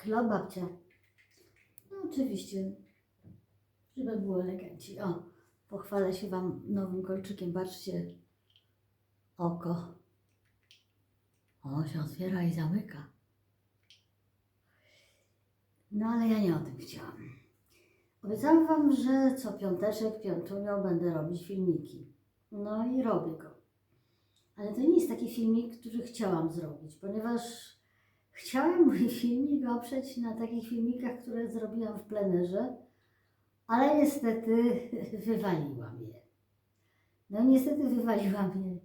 Kla babcia. No oczywiście, żeby było eleganci. O, pochwalę się Wam nowym kolczykiem. Patrzcie, oko. O, się otwiera i zamyka. No ale ja nie o tym chciałam. Obiecałam Wam, że co piąteczek, piątunio będę robić filmiki. No i robię go. Ale to nie jest taki filmik, który chciałam zrobić, ponieważ chciałam mój filmik oprzeć na takich filmikach, które zrobiłam w plenerze, ale niestety wywaliłam je. No niestety wywaliłam je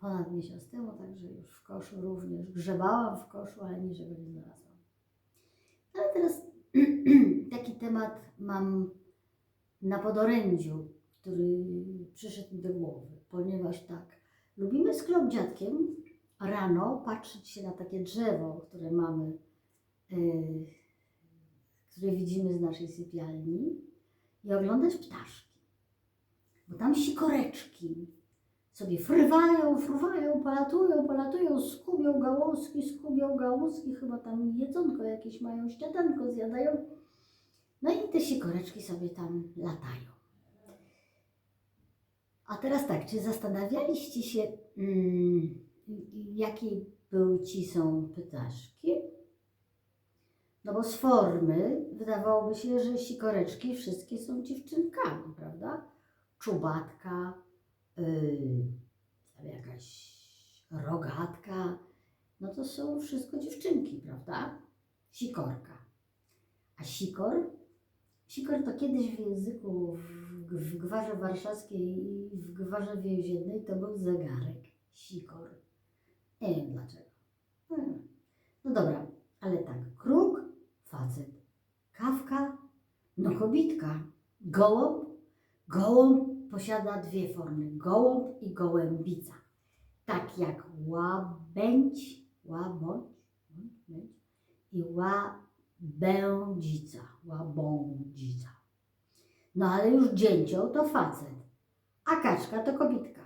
ponad miesiąc temu, także już w koszu również grzebałam w koszu, ale niczego nie znalazłam. No ale teraz taki temat mam na podorędziu, który przyszedł mi do głowy, ponieważ tak, lubimy z Klop dziadkiem rano patrzeć się na takie drzewo, które mamy, yy, które widzimy z naszej sypialni i oglądać ptaszki. Bo tam sikoreczki sobie fruwają, fruwają, polatują, polatują, skubią gałązki, skubią gałązki, chyba tam jedzonko jakieś mają, śniadanko zjadają. No i te sikoreczki sobie tam latają. A teraz tak, czy zastanawialiście się, mm, jakiej płci są ptaszki? No bo z formy wydawałoby się, że sikoreczki wszystkie są dziewczynkami, prawda? Czubatka, yy, jakaś rogatka, no to są wszystko dziewczynki, prawda? Sikorka. A sikor? Sikor to kiedyś w języku, w, w gwarze warszawskiej i w gwarze więziennej to był zegarek. Sikor. Nie wiem dlaczego. Hmm. No dobra, ale tak. Kruk, facet. Kawka, no kobitka. Gołąb, gołąb posiada dwie formy. Gołąb i gołębica. Tak jak łabędź, łabądź, bądź, bądź, i łabędzica, łabądzica. No ale już dzięcioł to facet, a kaczka to kobitka.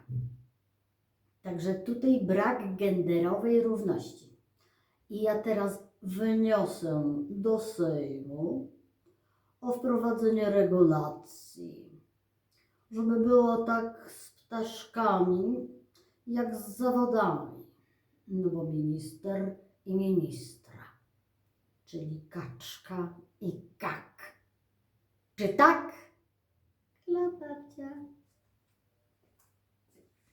Także tutaj brak genderowej równości. I ja teraz wniosę do Sejmu o wprowadzenie regulacji, żeby było tak z ptaszkami, jak z zawodami. No bo minister i ministra, czyli kaczka i kak. Czy tak? Dla.